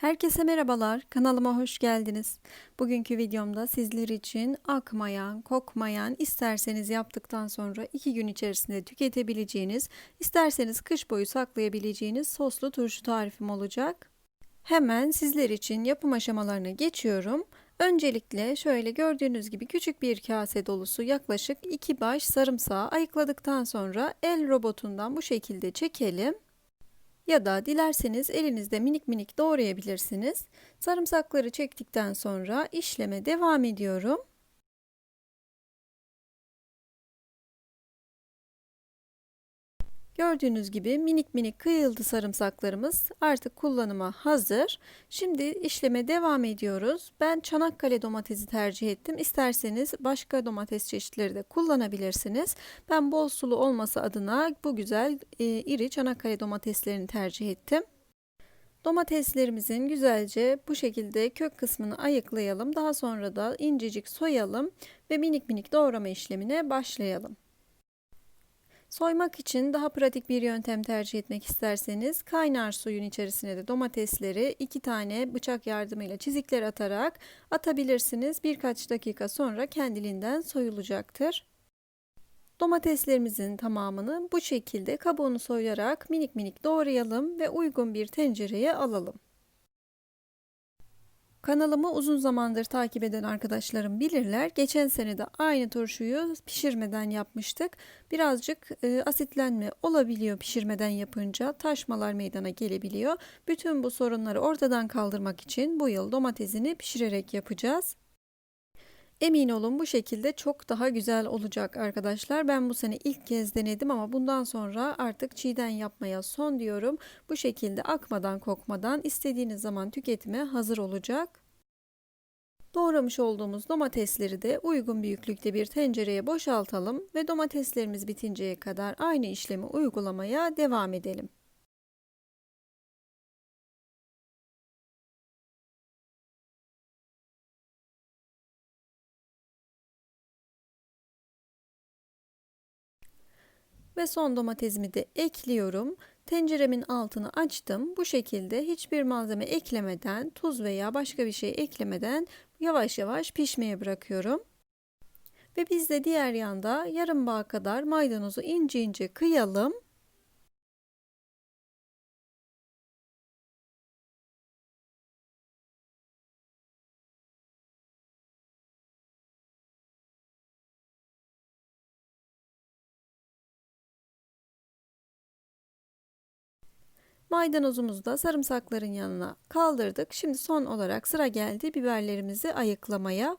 Herkese merhabalar, kanalıma hoş geldiniz. Bugünkü videomda sizler için akmayan, kokmayan, isterseniz yaptıktan sonra 2 gün içerisinde tüketebileceğiniz, isterseniz kış boyu saklayabileceğiniz soslu turşu tarifim olacak. Hemen sizler için yapım aşamalarına geçiyorum. Öncelikle şöyle gördüğünüz gibi küçük bir kase dolusu yaklaşık 2 baş sarımsağı ayıkladıktan sonra el robotundan bu şekilde çekelim ya da dilerseniz elinizde minik minik doğrayabilirsiniz. Sarımsakları çektikten sonra işleme devam ediyorum. Gördüğünüz gibi minik minik kıyıldı sarımsaklarımız artık kullanıma hazır. Şimdi işleme devam ediyoruz. Ben Çanakkale domatesi tercih ettim. İsterseniz başka domates çeşitleri de kullanabilirsiniz. Ben bol sulu olması adına bu güzel e, iri Çanakkale domateslerini tercih ettim. Domateslerimizin güzelce bu şekilde kök kısmını ayıklayalım. Daha sonra da incecik soyalım ve minik minik doğrama işlemine başlayalım. Soymak için daha pratik bir yöntem tercih etmek isterseniz kaynar suyun içerisine de domatesleri iki tane bıçak yardımıyla çizikler atarak atabilirsiniz. Birkaç dakika sonra kendiliğinden soyulacaktır. Domateslerimizin tamamını bu şekilde kabuğunu soyarak minik minik doğrayalım ve uygun bir tencereye alalım. Kanalımı uzun zamandır takip eden arkadaşlarım bilirler. Geçen sene de aynı turşuyu pişirmeden yapmıştık. Birazcık e, asitlenme olabiliyor pişirmeden yapınca. Taşmalar meydana gelebiliyor. Bütün bu sorunları ortadan kaldırmak için bu yıl domatesini pişirerek yapacağız. Emin olun bu şekilde çok daha güzel olacak arkadaşlar. Ben bu sene ilk kez denedim ama bundan sonra artık çiğden yapmaya son diyorum. Bu şekilde akmadan kokmadan istediğiniz zaman tüketime hazır olacak. Doğramış olduğumuz domatesleri de uygun büyüklükte bir tencereye boşaltalım ve domateslerimiz bitinceye kadar aynı işlemi uygulamaya devam edelim. Ve son domatesimi de ekliyorum. Tenceremin altını açtım. Bu şekilde hiçbir malzeme eklemeden, tuz veya başka bir şey eklemeden yavaş yavaş pişmeye bırakıyorum. Ve biz de diğer yanda yarım bağ kadar maydanozu ince ince kıyalım. Maydanozumuzu da sarımsakların yanına kaldırdık. Şimdi son olarak sıra geldi biberlerimizi ayıklamaya.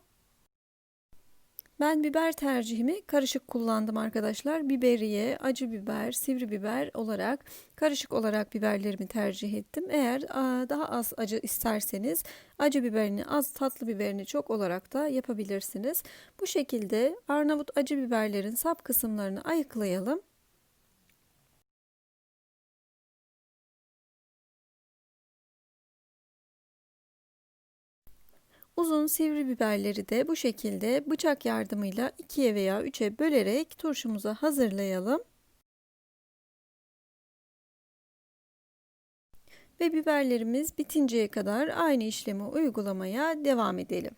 Ben biber tercihimi karışık kullandım arkadaşlar. Biberiye, acı biber, sivri biber olarak karışık olarak biberlerimi tercih ettim. Eğer daha az acı isterseniz acı biberini az tatlı biberini çok olarak da yapabilirsiniz. Bu şekilde Arnavut acı biberlerin sap kısımlarını ayıklayalım. Uzun sivri biberleri de bu şekilde bıçak yardımıyla ikiye veya üçe bölerek turşumuza hazırlayalım. Ve biberlerimiz bitinceye kadar aynı işlemi uygulamaya devam edelim.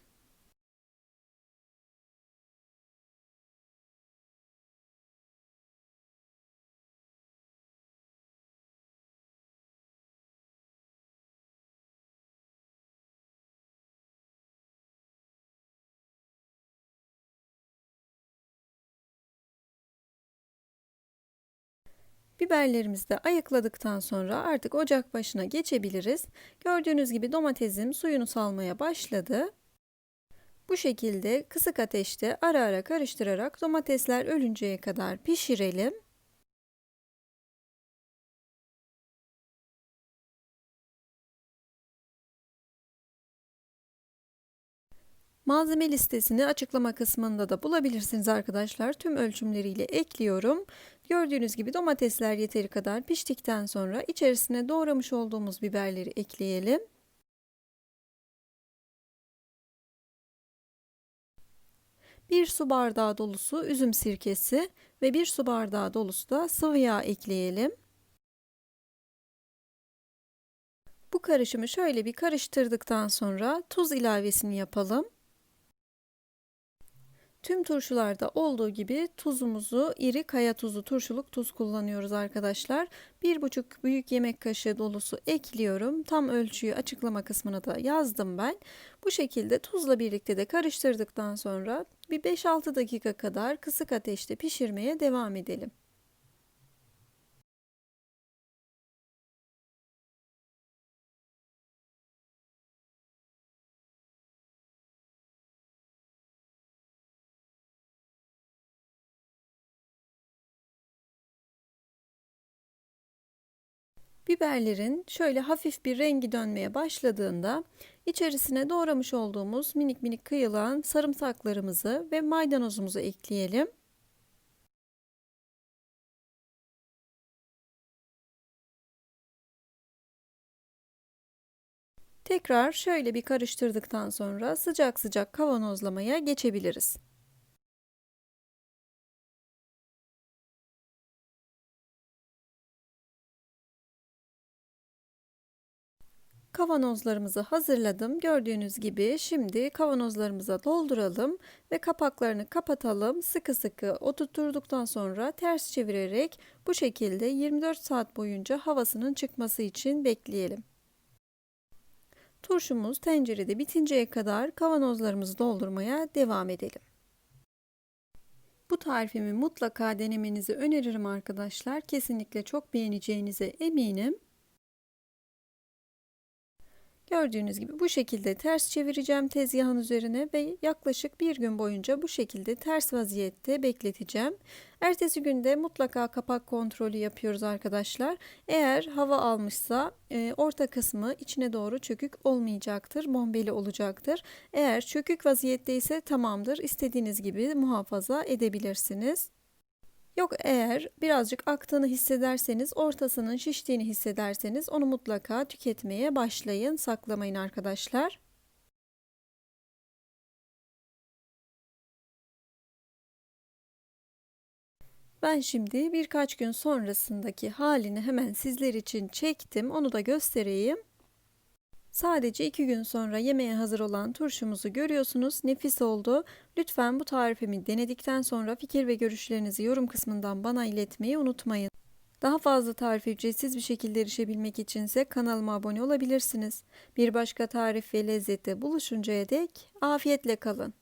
Biberlerimizi de ayıkladıktan sonra artık ocak başına geçebiliriz. Gördüğünüz gibi domatesim suyunu salmaya başladı. Bu şekilde kısık ateşte ara ara karıştırarak domatesler ölünceye kadar pişirelim. Malzeme listesini açıklama kısmında da bulabilirsiniz arkadaşlar. Tüm ölçümleriyle ekliyorum. Gördüğünüz gibi domatesler yeteri kadar piştikten sonra içerisine doğramış olduğumuz biberleri ekleyelim. Bir su bardağı dolusu üzüm sirkesi ve bir su bardağı dolusu da sıvı yağ ekleyelim. Bu karışımı şöyle bir karıştırdıktan sonra tuz ilavesini yapalım. Tüm turşularda olduğu gibi tuzumuzu iri kaya tuzu, turşuluk tuz kullanıyoruz arkadaşlar. 1,5 büyük yemek kaşığı dolusu ekliyorum. Tam ölçüyü açıklama kısmına da yazdım ben. Bu şekilde tuzla birlikte de karıştırdıktan sonra bir 5-6 dakika kadar kısık ateşte pişirmeye devam edelim. Biberlerin şöyle hafif bir rengi dönmeye başladığında içerisine doğramış olduğumuz minik minik kıyılan sarımsaklarımızı ve maydanozumuzu ekleyelim. Tekrar şöyle bir karıştırdıktan sonra sıcak sıcak kavanozlamaya geçebiliriz. Kavanozlarımızı hazırladım. Gördüğünüz gibi şimdi kavanozlarımıza dolduralım ve kapaklarını kapatalım. Sıkı sıkı oturturduktan sonra ters çevirerek bu şekilde 24 saat boyunca havasının çıkması için bekleyelim. Turşumuz tencerede bitinceye kadar kavanozlarımızı doldurmaya devam edelim. Bu tarifimi mutlaka denemenizi öneririm arkadaşlar. Kesinlikle çok beğeneceğinize eminim. Gördüğünüz gibi bu şekilde ters çevireceğim tezgahın üzerine ve yaklaşık bir gün boyunca bu şekilde ters vaziyette bekleteceğim. Ertesi günde mutlaka kapak kontrolü yapıyoruz arkadaşlar. Eğer hava almışsa e, orta kısmı içine doğru çökük olmayacaktır, bombeli olacaktır. Eğer çökük vaziyette ise tamamdır. İstediğiniz gibi muhafaza edebilirsiniz. Yok eğer birazcık aktığını hissederseniz, ortasının şiştiğini hissederseniz onu mutlaka tüketmeye başlayın. Saklamayın arkadaşlar. Ben şimdi birkaç gün sonrasındaki halini hemen sizler için çektim. Onu da göstereyim. Sadece 2 gün sonra yemeğe hazır olan turşumuzu görüyorsunuz. Nefis oldu. Lütfen bu tarifimi denedikten sonra fikir ve görüşlerinizi yorum kısmından bana iletmeyi unutmayın. Daha fazla tarif ücretsiz bir şekilde erişebilmek içinse kanalıma abone olabilirsiniz. Bir başka tarif ve lezzette buluşuncaya dek afiyetle kalın.